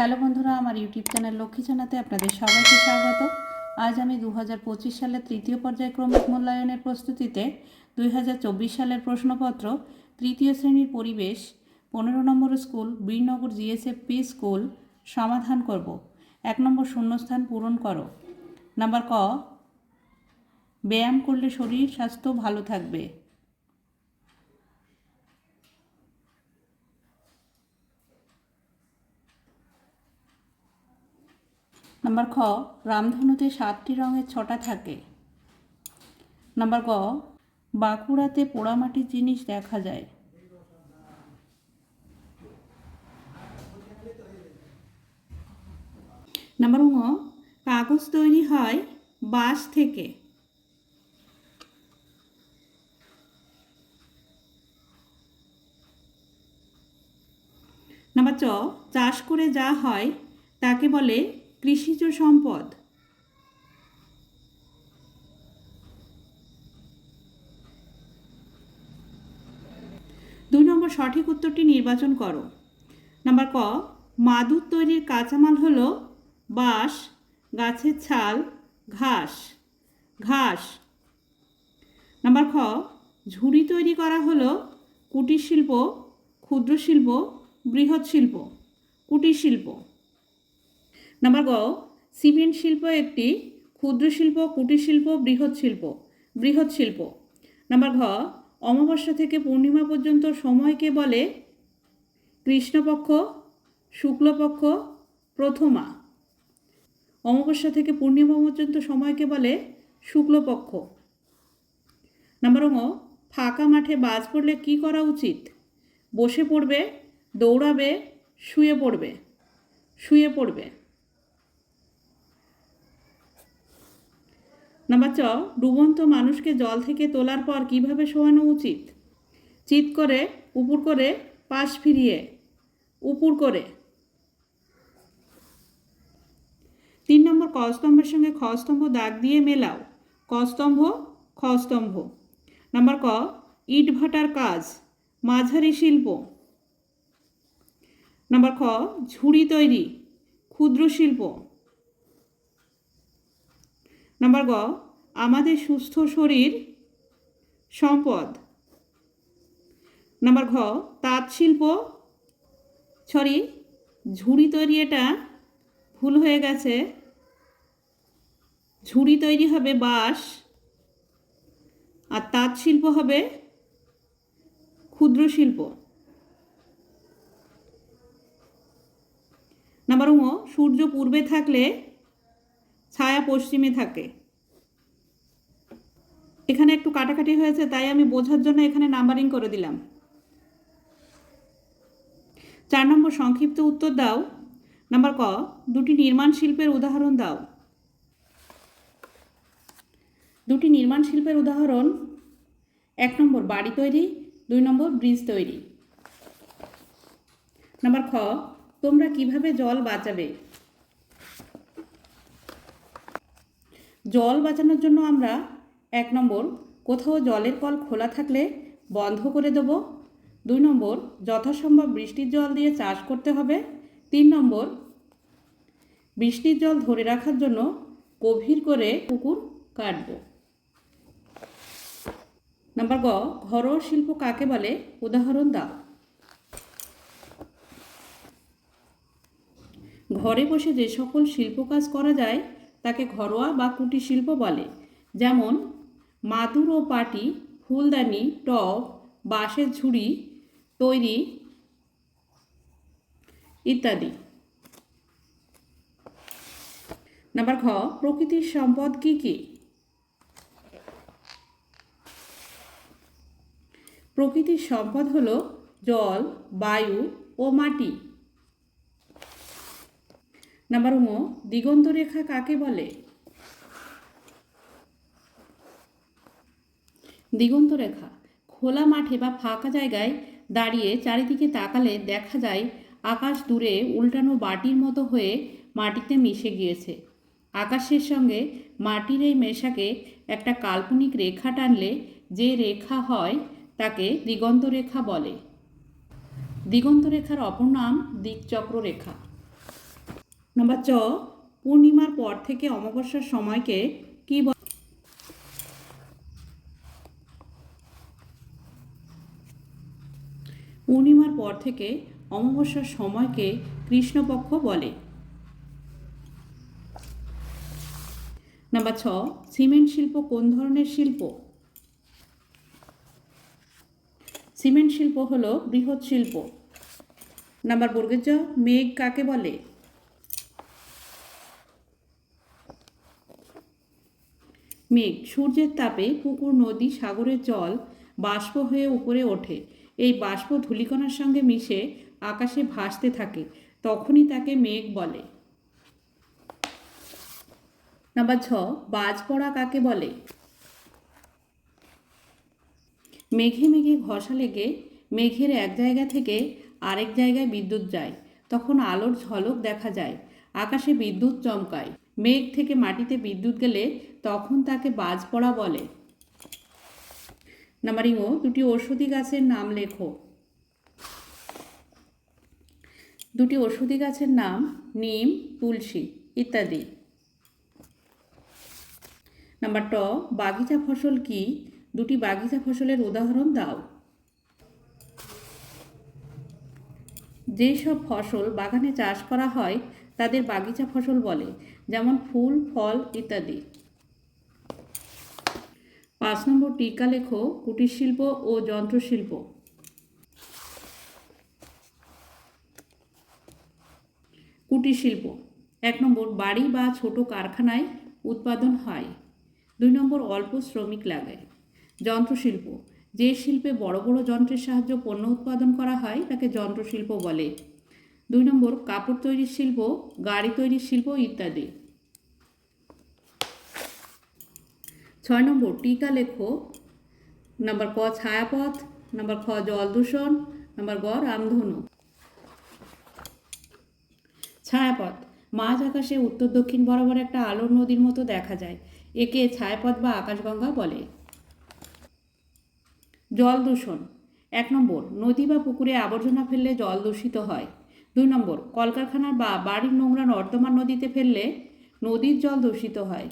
Hello বন্ধুরা, আমার YouTube channel Lakshmi জানাতে আপনাদের সবাইকে স্বাগত। আজ আমি দু হাজার পঁচিশ সালের তৃতীয় পর্যায়ক্রমিক মূল্যায়নের প্রস্তুতিতে দুই হাজার চব্বিশ সালের প্রশ্নপত্র, তৃতীয় শ্রেণির পরিবেশ, পনেরো নম্বর school, Birnagar GSF P school সমাধান করব। এক নম্বর শূন্যস্থান পূরণ করো। নাম্বার ক, ব্যায়াম করলে শরীর, স্বাস্থ্য ভালো থাকবে। নাম্বার খ, রামধনুতে সাতটি রঙের ছটা থাকে। নাম্বার গ, বাঁকুড়াতে পোড়ামাটির জিনিস দেখা যায়। নাম্বার ঙ, কাগজ তৈরি হয় বাঁশ থেকে। নাম্বার চ, চাষ করে যা হয় তাকে বলে কৃষিজ সম্পদ। দুই নম্বর সঠিক উত্তরটি নির্বাচন করো। নাম্বার ক, মাদুর তৈরির কাঁচামাল হলো বাঁশ, গাছের ছাল, ঘাস ঘাস। নাম্বার খ, ঝুড়ি তৈরি করা হলো কুটির শিল্প, ক্ষুদ্র শিল্প, বৃহৎ শিল্প, কুটির শিল্প। নাম্বার গ সিমেন্ট শিল্প একটি, ক্ষুদ্র শিল্প, কুটির শিল্প, বৃহৎ শিল্প বৃহৎ শিল্প। নাম্বার ঘ, অমাবস্যা থেকে পূর্ণিমা পর্যন্ত সময়কে বলে কৃষ্ণপক্ষ, শুক্লপক্ষ, প্রথমা। অমাবস্যা থেকে পূর্ণিমা পর্যন্ত সময়কে বলে শুক্লপক্ষ। নাম্বার ঙ, ফাঁকা মাঠে বাজ পড়লে কি করা উচিত? বসে পড়বে, দৌড়াবে, শুয়ে পড়বে শুয়ে পড়বে। নাম্বার চ ডুবন্ত মানুষকে জল থেকে তোলার পর কীভাবে শোয়ানো উচিত? চিৎ করে উপুর করে, পাশ ফিরিয়ে উপুর করে। তিন নম্বর, কস্তম্ভের সঙ্গে খস্তম্ভ দাগ দিয়ে মেলাও। ক খস্তম্ভ। নাম্বার ক ইট ভাটার কাজ, মাঝারি শিল্প। নাম্বার খ, ঝুড়ি তৈরি, ক্ষুদ্র শিল্প। নাম্বার গ, আমাদের সুস্থ শরীর সম্পদ। নাম্বার ঘ, তাঁত শিল্প। সরি, ঝুড়ি তৈরি এটা ভুল হয়ে গেছে। ঝুড়ি তৈরি হবে বাঁশ, আর তাঁত শিল্প হবে ক্ষুদ্র শিল্প। নাম্বার ঙ সূর্য পূর্বে থাকলে ছায়া পশ্চিমে থাকে। এখানে একটু কাটাকাটি হয়েছে, তাই আমি বোঝার জন্য এখানে নাম্বারিং করে দিলাম। চার নম্বর সংক্ষিপ্ত উত্তর দাও। নাম্বার ক, দুটি নির্মাণ শিল্পের উদাহরণ দাও। দুটি নির্মাণ শিল্পের উদাহরণ, এক নম্বর বাড়ি তৈরি, দুই নম্বর ব্রিজ তৈরি। নাম্বার খ, তোমরা কীভাবে জল বাঁচাবে? জল বাঁচানোর জন্য আমরা এক নম্বর কোথাও জলের কল খোলা থাকলে বন্ধ করে দেব। দুই নম্বর যথাসম্ভব বৃষ্টির জল দিয়ে চাষ করতে হবে। তিন নম্বর বৃষ্টির জল ধরে রাখার জন্য গভীর করে পুকুর কাটব। নাম্বার গ, ঘরোয়া শিল্প কাকে বলে? উদাহরণ দাও। ঘরে বসে যে সকল শিল্প কাজ করা যায় তাকে ঘরোয়া বা কুটির শিল্প বলে। যেমন, মাদুর ও পাটি, ফুলদানি, টব, বাঁশের ঝুড়ি, তৈরি ইত্যাদি। নাম্বার ঘ, প্রকৃতির সম্পদ কি কি? প্রকৃতির সম্পদ হলো জল, বায়ু ও মাটি। নাম্বার ও দিগন্ত রেখা কাকে বলে? দিগন্ত রেখা, খোলা মাঠে বা ফাঁকা জায়গায় দাঁড়িয়ে চারিদিকে তাকালে দেখা যায় আকাশ দূরে উল্টানো বাটির মতো হয়ে মাটিতে মিশে গিয়েছে। আকাশের সঙ্গে মাটির এই মেশাকে একটা কাল্পনিক রেখা টানলে যে রেখা হয় তাকে দিগন্ত রেখা বলে। দিগন্ত রেখার অপর নাম দিকচক্র রেখা নাম্বার চ, পূর্ণিমার পর থেকে অমাবস্যার সময়কে কি পূর্ণিমার পর থেকে অমাবস্যার সময়কে কৃষ্ণপক্ষ বলে। নাম্বার ছ, সিমেন্ট শিল্প কোন ধরনের শিল্প? সিমেন্ট শিল্প হলো বৃহৎ শিল্প। নাম্বার বর্গের জ, মেঘ কাকে বলে? মেঘ, সূর্যের তাপে পুকুর, নদী, সাগরের জল, বাষ্প হয়ে উপরে ওঠে। এই বাষ্প ধূলিকণার সঙ্গে মিশে আকাশে ভাসতে থাকে, তখনই তাকে মেঘ বলে। নাম্বার ছ, বাজ পড়া কাকে বলে? মেঘে মেঘে ঘষা লেগে মেঘের এক জায়গা থেকে আরেক জায়গায় বিদ্যুৎ যায়। তখন আলোর ঝলক দেখা যায়, আকাশে বিদ্যুৎ চমকায়। মেঘ থেকে মাটিতে বিদ্যুৎ গেলে তখন তাকে বাজ পড়া বলে। নাম্বারিং ও, দুটি ঔষধি গাছের নাম লেখো। দুটি ঔষধি গাছের নাম নিম, তুলসী ইত্যাদি। নাম্বার ট, বাগিচা ফসল কি? দুটি বাগিচা ফসলের উদাহরণ দাও। যেসব ফসল বাগানে চাষ করা হয় তাদের বাগিচা ফসল বলে, যেমন ফুল, ফল ইত্যাদি। পাঁচ নম্বর টিকা লেখো কুটির শিল্প ও যন্ত্রশিল্প। কুটির শিল্প এক নম্বর বাড়ি বা ছোট কারখানায় উৎপাদন হয়। দুই নম্বর অল্প শ্রমিক লাগে। যন্ত্রশিল্প, যে শিল্পে বড় বড় যন্ত্রের সাহায্যে পণ্য উৎপাদন করা হয়, তাকে যন্ত্রশিল্প বলে। দুই নম্বর, কাপড় তৈরির শিল্প, গাড়ি তৈরির শিল্প ইত্যাদি। ছয় নম্বর, টিকা লেখো। নাম্বার ক, ছায়াপথ। নাম্বার খ, জল দূষণ। নাম্বার গ, রামধনু। ছায়াপথ। মাঝ আকাশে উত্তর দক্ষিণ বরাবর একটা আলোর নদীর মতো দেখা যায়। একে ছায়াপথ বা আকাশগঙ্গা বলে। জল দূষণ। এক নম্বর, নদী বা পুকুরে আবর্জনা ফেললে জল দূষিত হয়। দুই নম্বর, কলকারখানার বা বাড়ির নোংরা নর্দমা নদীতে ফেললে নদীর জল দূষিত হয়।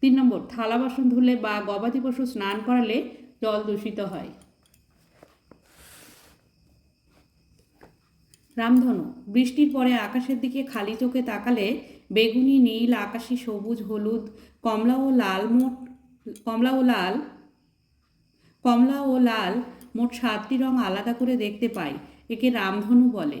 তিন নম্বর, থালা বাসন ধুলে বা গবাদি পশু স্নান করালে জল দূষিত হয়। রামধনু, বৃষ্টির পরে আকাশের দিকে খালি চোখে তাকালে বেগুনি, নীল, আকাশি, সবুজ, হলুদ, কমলা ও লাল মোট, কমলা ও লাল, কমলা ও লাল মোট সাতটি রং আলাদা করে দেখতে পাই, একে রামধনু বলে।